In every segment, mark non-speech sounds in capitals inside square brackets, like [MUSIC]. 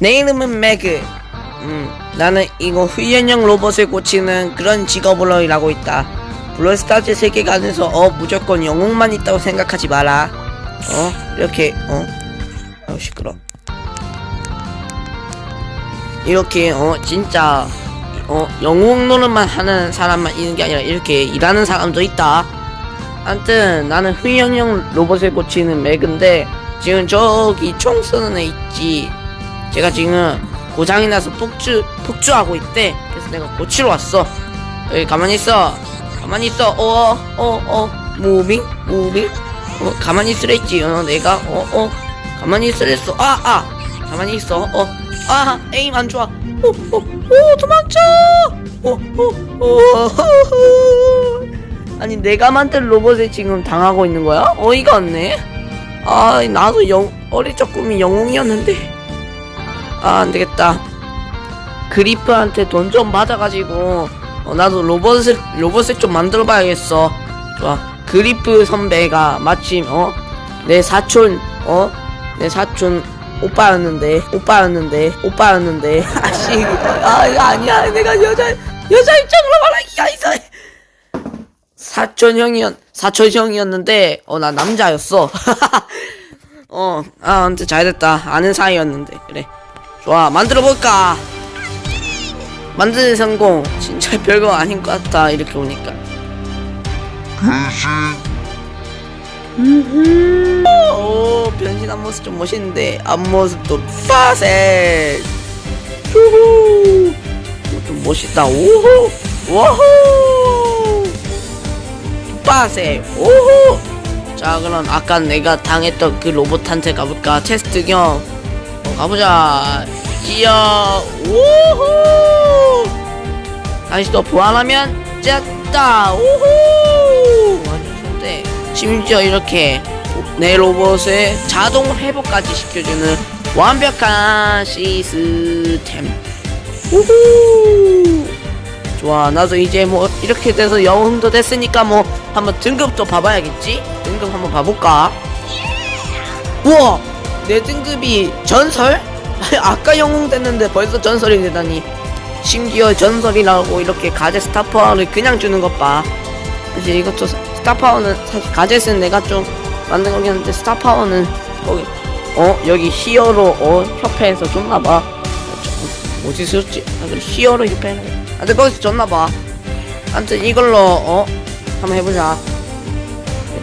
내 이름은 매그. 음, 나는 이거 후연형 로봇을 고치는 그런 직업으로 일하고 있다. 블러스타즈 세계관에서 어 무조건 영웅만 있다고 생각하지 마라. 어 이렇게 어, 어 시끄러. 이렇게 어 진짜 어 영웅 노릇만 하는 사람만 있는 게 아니라 이렇게 일하는 사람도 있다. 아무튼 나는 후연형 로봇을 고치는 맥인데 지금 저기 총 쏘는 애 있지. 제가 지금 고장이 나서 폭주 폭주하고 있대. 그래서 내가 고치러 왔어. 여기 가만히 있어. 가만히 있어. 어, 어, 어, 무빙, 무빙. 어, 가만히 있으랬지. 어, 내가 어, 어, 가만히 있으랬어. 아, 아, 가만히 있어. 어, 아, 에임 안 좋아. 오, 오, 오, 도망쳐. 오, 오, 오. 아니 내가 만든 로봇에 지금 당하고 있는 거야? 어이가 없네. 아, 나도 영 어릴 적 꿈이 영웅이었는데. 아, 안 되겠다. 그리프한테 돈 좀 받아가지고 어, 나도 로봇을 로봇을 좀 만들어 봐야겠어. 좋아. 그리프 선배가 마침 어 내 사촌 어 내 사촌 오빠였는데 오빠였는데 오빠였는데 [LAUGHS] 아씨 아 이거 아니야 내가 여자 여자 입장으로 말하기가 이상해. 사촌 형이었 사촌 형이었는데 어 나 남자였어. [LAUGHS] 어, 아, 아무튼 잘됐다. 아는 사이였는데 그래. 좋아, 만들어 볼까. 만드는 성공. 진짜 [LAUGHS] 별거 아닌 것 같다. 이렇게 보니까. 음. 오, 변신 앞모습 좀 멋있는데 앞모습도 빠세. 어, 좀 멋있다. 오호. 와호. 빠세. 오호. 자, 그럼 아까 내가 당했던 그 로봇한테 가볼까? 테스트 겸. 어, 가보자. 지어. 오호. 다시 또 보완하면 짰다. 오호. 완전 좋대. 심지어 이렇게 내 로봇의 자동 회복까지 시켜주는 완벽한 시스템. 우후. 좋아 나도 이제 뭐 이렇게 돼서 영웅도 됐으니까 뭐 한번 등급도 봐봐야겠지 등급 한번 봐볼까 우와 내 등급이 전설 [LAUGHS] 아까 영웅 됐는데 벌써 전설이 되다니 심지어 전설이라고 이렇게 가제 스타파워를 그냥 주는 것봐 사실 이것도 스- 스타파워는 사실 가젯은 내가 좀 만든 거긴 한데 스타파워는 거기 어 여기 히어로 어 협회에서 줬나봐? 아, 그래, 히어로 협회는 아, 근데 거기서 줬나봐. 아무튼 이걸로, 어? 한번 해보자.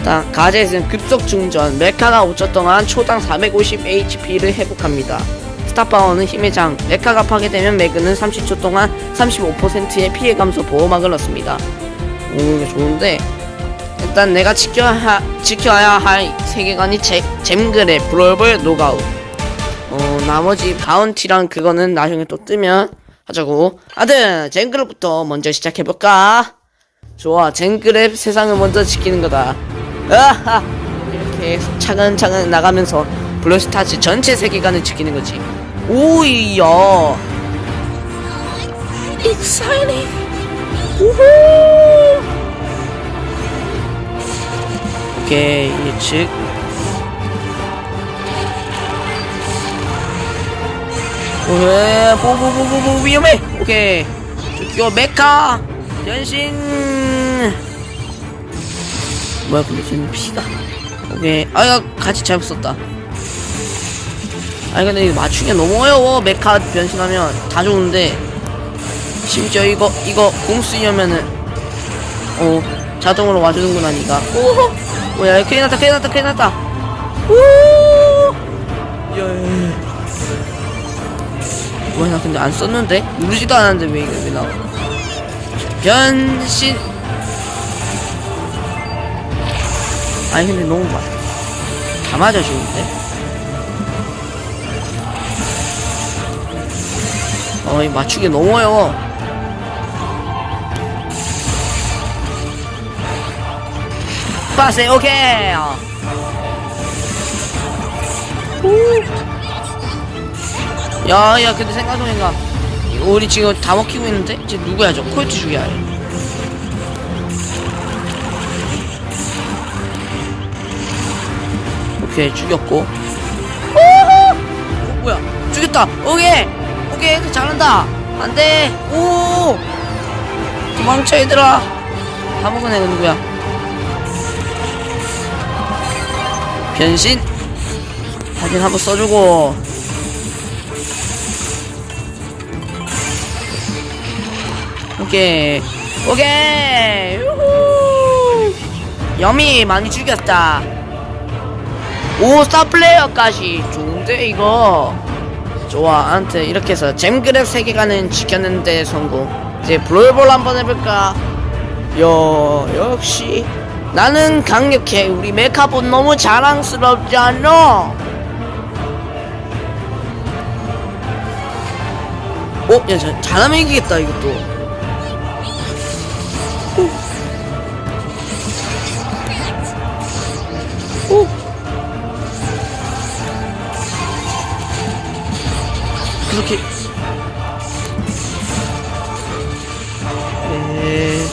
일단, 가젯은 급속 충전, 메카가 5초 동안 초당 450 HP를 회복합니다. 스타파워는 힘의 장, 메카가 파괴되면 매그는 30초 동안 35%의 피해 감소 보호막을 넣습니다. 오, 이거 좋은데. 일단 내가 지켜야, 하, 지켜야 할 세계관이 제, 잼그레 브롤블 노가웃. 어, 나머지 바운티랑 그거는 나중에 또 뜨면 하자고. 아들, 젠그랩부터 먼저 시작해볼까? 좋아, 젠그랩 세상을 먼저 지키는 거다. 아하! 이렇게 차근차근 나가면서 블러스타즈 전체 세계관을 지키는 거지. 오이야! 익사이팅! 우후! 오케이, 예측. 왜 보보보보보 위험해 오케이 저기요 메카 변신 뭐야 근데 쟤는 피가. 오케이 아야 같이 잘못 썼다. 아니 근데 이거 맞추기가 너무 어려워. 메카 변신하면 다 좋은데. 심지어 이거 이거 공 쓰려면은 어 자동으로 와주는구나 니가. 오호! 뭐야 큰일 났다 큰일 났다 큰일 났다. 오! 야. 뭐야 나 근데 안 썼는데? 누르지도 않았는데 왜 이게 왜 나와? 변신 아니 근데 너무 막다 맞아주는데? 어이 맞추기 너무 어려워. 빠세 오케이! 야야 근데 생각해보니까 우리 지금 다 먹히고 있는데? 이제 누구야 저? 콜트 죽이야 얘. 오케이 죽였고! 어, 뭐야? 죽였다. 오케이. 오케이. 얘들 잘한다. 안돼. 오. 도망쳐 얘들아. 다 먹은 애가 누구야? 변신? 확인 한번 써주고. 오케이. 오케이. 유후. 여미 많이 죽였다 오 스타플레이어까지. 좋은데 이거? 좋아 아무튼 이렇게 해서 잼그랩 세계관은 지켰는데 성공. 이제 브롤볼 한번 해볼까? 요 역시. 나는 강력해. 우리 메카본 너무 자랑스럽지 않아 어? 야 자, 잘하면 이기겠다 이것도. 오. 오. 그렇게 네.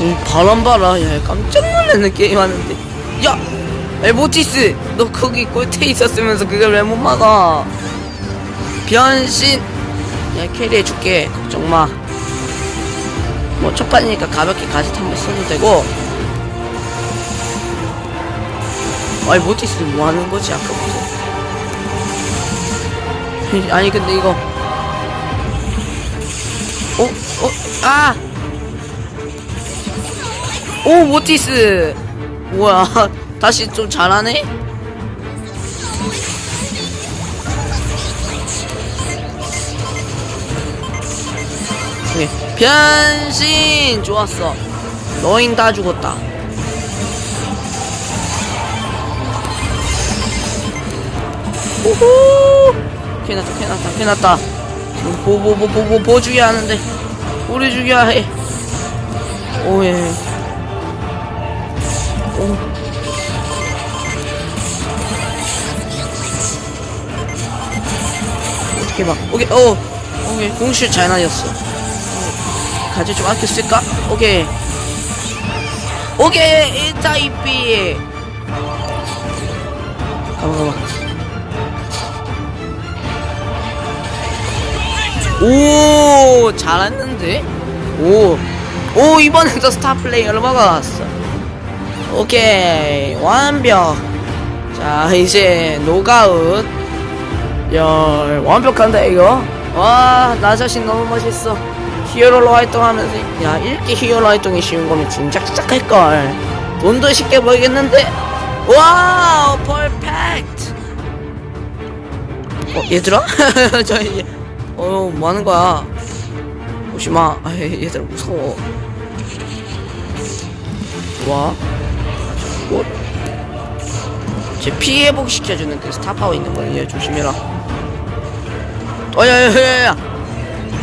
오, 바람 봐라. 야, 깜짝 놀랐네, 게임 하는데. 야! 엘보티스! 너 거기 꼴트에 있었으면서 그걸 왜 못 막아? 변신! 야, 캐리해줄게. 걱정 마. 뭐, 첫판이니까 가볍게 가짓 한번 써도 되고. 아이, 모티스 뭐 하는 거지, 아까부터. [LAUGHS] 아니, 근데 이거. 어? 어? 아! 오 모티스 뭐야 [LAUGHS] 다시 좀 잘하네 오케이. 변신 좋았어 너인 다 죽었다 오호! 큰일 났다 큰일 났다 큰일 났다. 지금 보 보 보 보 보 보주기야 하는데 우리 죽여야 해. 오예 오. 어떻게 막 오케이 어. 오케이 공실 잘 날렸어. 가지 좀 아껴 쓸까? 오케이. 오케이 이타이피 가만 가만 오 잘했는데? 오 오 이번에도 스타 플레이어를 막아왔어? 오케이 완벽. 자 이제 노가웃. 야 완벽한다 이거? 와 나 자신 너무 멋있어. 히어로로 활동하면서 야 이렇게 히어로 활동이 쉬운 거면 진작 시작할걸. 돈도 쉽게 벌겠는데? 와우 퍼펙트. 어 얘들아? [LAUGHS] 저 얘, 어 뭐 하는 거야 오지 마 아 얘들아 무서워 와 뭐? 제 피해 회복 시켜주는 그 스타파워 있는 거야. 얘 조심해라. 어야야야야.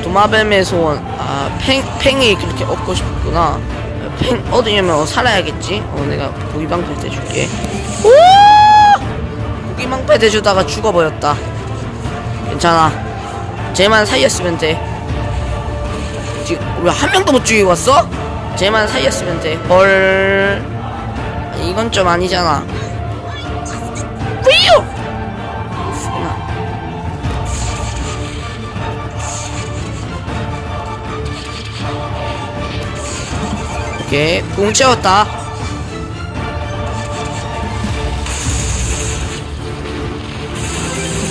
도마뱀의 소원. 아 팽, 팽이 그렇게 얻고 싶구나. 팽 얻으려면 살아야겠지. 어 내가 고기 방패 대줄게. 오! 고기 방패 대주다가 죽어버렸다. 괜찮아. 쟤만 살렸으면 돼. 지금 왜한 명도 못 죽이고 왔어? 쟤만 살렸으면 돼. 헐. 이건 좀 아니잖아. 뿌요! 오케이, 붕 채웠다.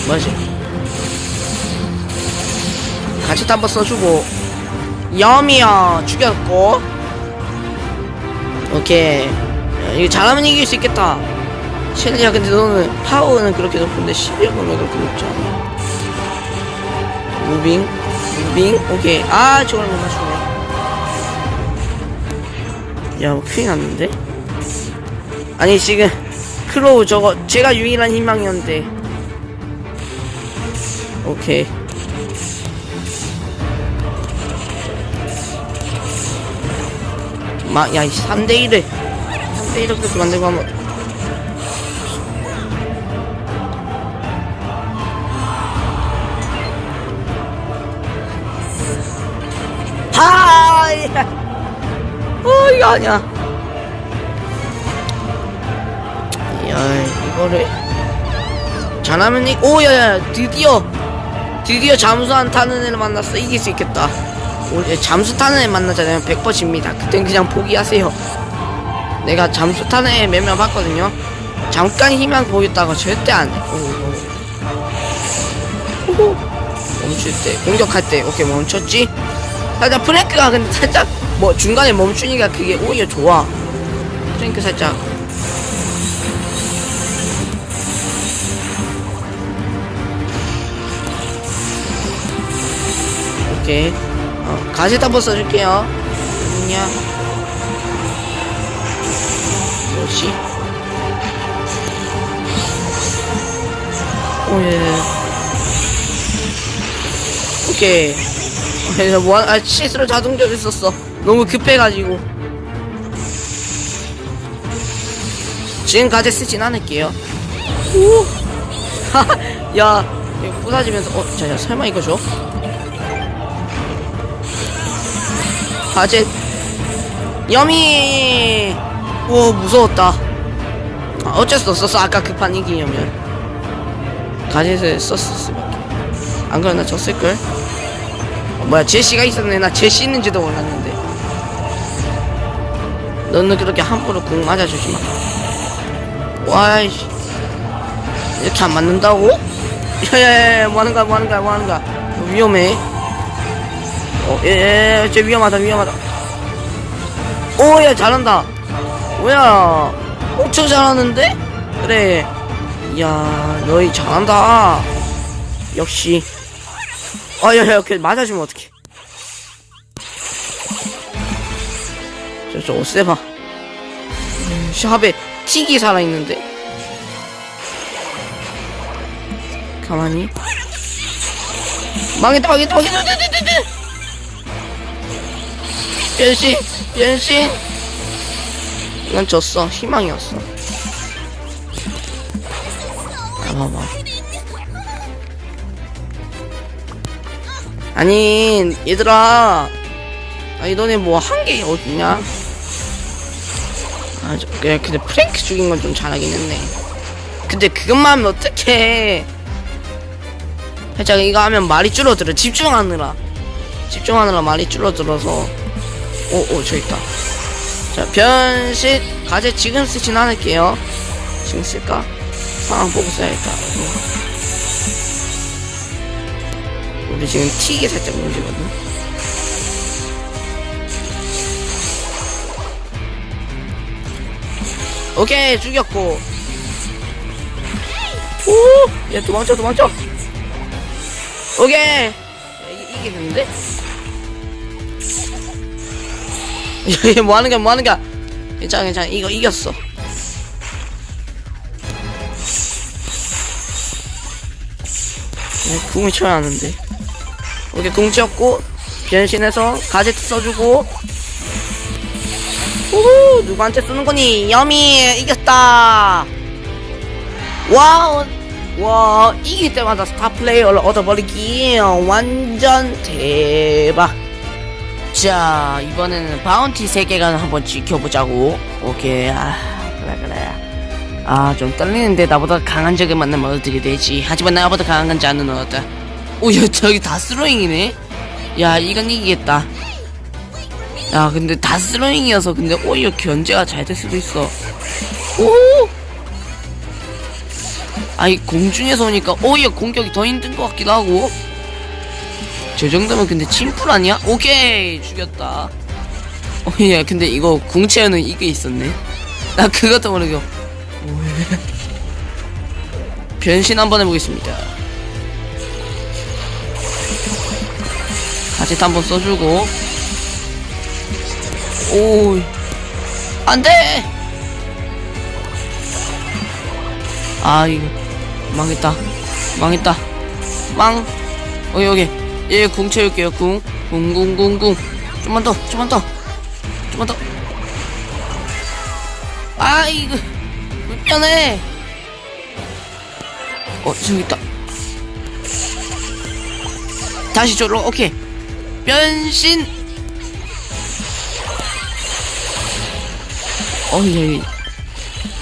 뭐지? 같이 한번 써주고. 염이야 죽였고. 오케이. 야, 이거 잘하면 이길 수 있겠다. 셸리야 근데 너는 파워는 그렇게 높은데 11은 왜 그렇게 높지 않아? 무빙? 무빙? 오케이. 아 저걸 못 맞추네. 야뭐 큰일 났는데? 아니 지금 크로우 저거 제가 유일한 희망이었는데. 오케이 막, 야, 3대1을, 3대1을 그렇게 만들고 하면. 하이! 어, 이거 아니야. 야, 이거를. 잘하면 이 오 야 야 드디어 드디어 잠수 안 타는 애를 만났어 이길 수 있겠다 잠수 타는 애 만나잖아요. 100% 집니다. 그땐 그냥 포기하세요. 내가 잠수 타는 애 몇 명 봤거든요. 잠깐 희망 보였다가 절대 안해. 멈출 때 공격할 때. 오케이 멈췄지? 살짝 프랭크가 근데 살짝 뭐 중간에 멈추니까 그게 오히려 좋아. 프랭크 살짝. 오케이. 어, 가젯 한번 써줄게요. 어딨냐? 뭐지? 오예. 오케이. 오케이 뭐 아, 실수로 자동조를 썼어. 너무 급해가지고. 지금 가젯 쓰진 않을게요. 오! [LAUGHS] 야 이거 부사지면서 어? 자자 설마 이거 줘? 가젯 여미 오 무서웠다. 아, 어쩔 수 없었어. 아까 급한 이기려면 가젯을 썼을 수밖에. 안 그러나 졌을걸. 어, 뭐야 제시가 있었네. 나 제시 있는지도 몰랐는데. 너는 그렇게 함부로 궁 맞아주지 마. 와이씨. 이렇게 안 맞는다고? [LAUGHS] 야야야 뭐하는가 뭐하는가 뭐하는가 위험해 어, 예, 예, 쟤 위험하다, 위험하다. 오, 야, 잘한다. 뭐야, 엄청 잘하는데? 그래. 이야, 너희 잘한다. 역시. 아, 야, 야, 그 맞아주면 어떡해. 저, 저, 옷세봐. 음, 샵에 틱이 살아있는데? 가만히. 망했다, 망했다, 망했다, 망했다, 망했다. 변신 변신 이건 졌어. 희망이었어. 봐봐. 아니 얘들아. 아니 너네 뭐 한 게 어딨냐? 아 저, 근데 프랭크 죽인 건 좀 잘하긴 했네. 근데 그것만 하면 어떡해. 살짝 이거 하면 말이 줄어들어. 집중하느라. 집중하느라 말이 줄어들어서 오오 저 있다 자 변신 가제 지금 쓰진 않을게요 지금 쓸까? 상황 보고 써야겠다 음. 우리 지금 튀기 살짝 문제거든 오케이 죽였고 오! 야 도망쳐 도망쳐 오케이 야, 이, 이기는데? [LAUGHS] 얘 뭐하는 거야 뭐하는 거야 괜찮아 괜찮아. 이거 이겼어. 네, 궁을 쳐야 하는데. 오케이 궁 치었고 변신해서 가제트 써주고. 우후 누구한테 쓰는 거니? 여미 이겼다. 와우 와 이길 때마다 스타 플레이어를 얻어버리기 완전 대박 자 이번에는 바운티 세계관 한번 지켜보자고. 오케이 아 그래 그래. 아 좀 떨리는데 나보다 강한 적을 만나면 어떻게 되지? 하지만 나보다 강한 건지 아는 어다 오야 저기 다스로잉이네? 야 이건 이기겠다. 야 근데 다스로잉이어서 근데 오히려 견제가 잘 될 수도 있어. 오! 아이 공중에서 오니까 오히려 공격이 더 힘든 것 같기도 하고 저 정도면 근데 침풀 아니야? 오케이 죽였다. 어야 근데 이거 궁채에는 이게 있었네. 나 그것도 모르고. 변신 한번 해보겠습니다. 가젯 한번 써주고. 오 안돼! 아 이거 망했다. 망했다. 망. 어, 여기 예, 궁 채울게요, 궁. 궁, 궁, 궁, 궁. 좀만 더, 좀만 더. 좀만 더. 아, 이거. 불편해. 어, 저기 있다. 다시 저로, 오케이. 변신! 어, 야, 이.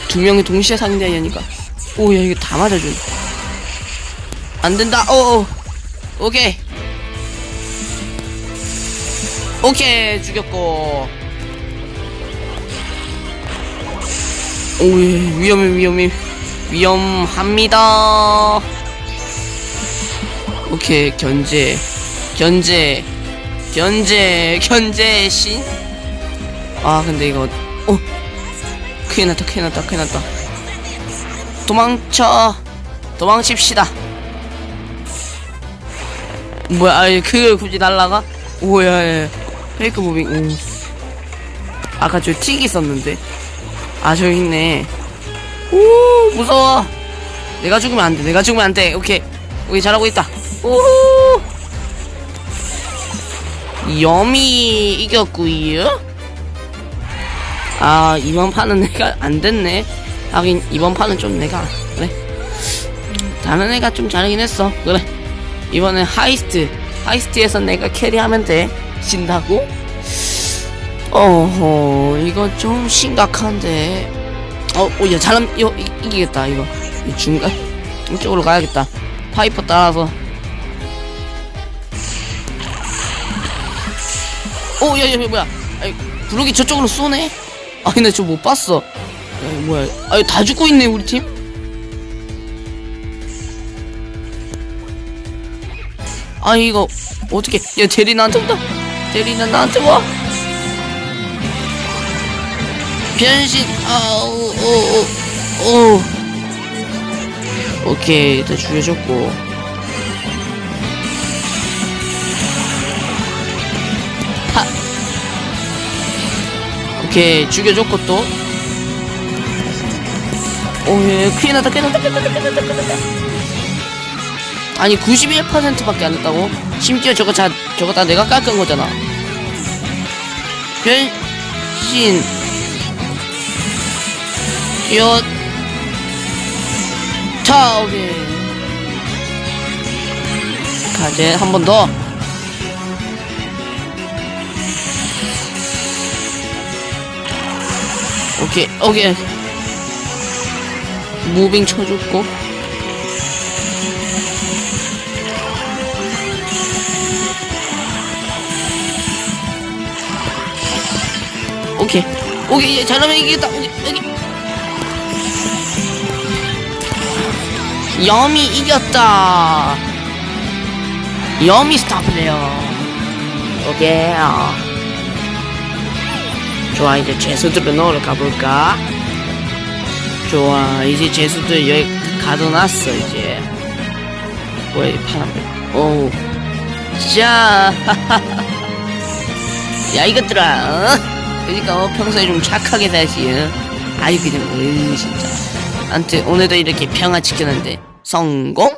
두 명이 동시에 상대하니까. 오, 야, 이거 다 맞아줘. 안 된다. 오, 오. 오케이. 오케이 죽였고. 오 위험해 위험해 위험합니다. 오케이 견제 견제 견제 견제 신. 아 근데 이거 어 큰일 났다 큰일 났다 큰일 났다. 도망쳐 도망칩시다. 뭐야 아니 그걸 굳이 날라가? 오야 야, 페이크 무빙 오. 아까 저 틱이 있었는데. 아 저기 있네. 오 무서워. 내가 죽으면 안돼 내가 죽으면 안돼. 오케이. 오케이 잘하고 있다. 오호 염이 이겼구요? 아 이번 판은 내가 안 됐네. 하긴 이번 판은 좀 내가 그래. 다른 애가 좀 잘하긴 했어. 그래. 이번엔 하이스트. 하이스트에서 내가 캐리하면 돼 진다고? 어허 이거 좀 심각한데 어, 어, 야, 잘하면, 이거, 이, 이기겠다, 이거. 이 중간, 이쪽으로 가야겠다. 파이퍼 따라서. 오, 야, 야, 야, 뭐야. 아이, 블록이 저쪽으로 쏘네? 아, 근데 저못 봤어. 야, 뭐야. 아, 다 죽고 있네, 우리 팀? 아, 이거, 어떻게, 야, 대리 나한테 온다. 대리는 나한테 와. 변신. 아우 오오 오. 오케이 다 죽여줬고. 파 오케이 죽여줬고 또. 오예 큰일 났다 큰일 났다 큰일 났다 큰일 났다 큰일 났다. 아니 91%밖에 안 했다고? 심지어 저거 자 저거 다 내가 깎은 거잖아 변신 요, 자, 오케이. 가제, 한 번 더. 오케이, 오케이. 무빙 쳐줬고. 오케이. 잘하면 이기겠다. 여기. 염이 이겼다. 염이 스타플레이어. 오케이. 좋아 이제 죄수들을 넣으러 가볼까? 좋아 이제 죄수들 여기 가둬놨어 이제. 뭐야 이 파란 오. 자. [LAUGHS] 야 이것들아. 어? 그러니까 어, 평소에 좀 착하게 살지. 어? 아이 그냥 으 진짜. 아무튼 오늘도 이렇게 평화 지켰는데 성공?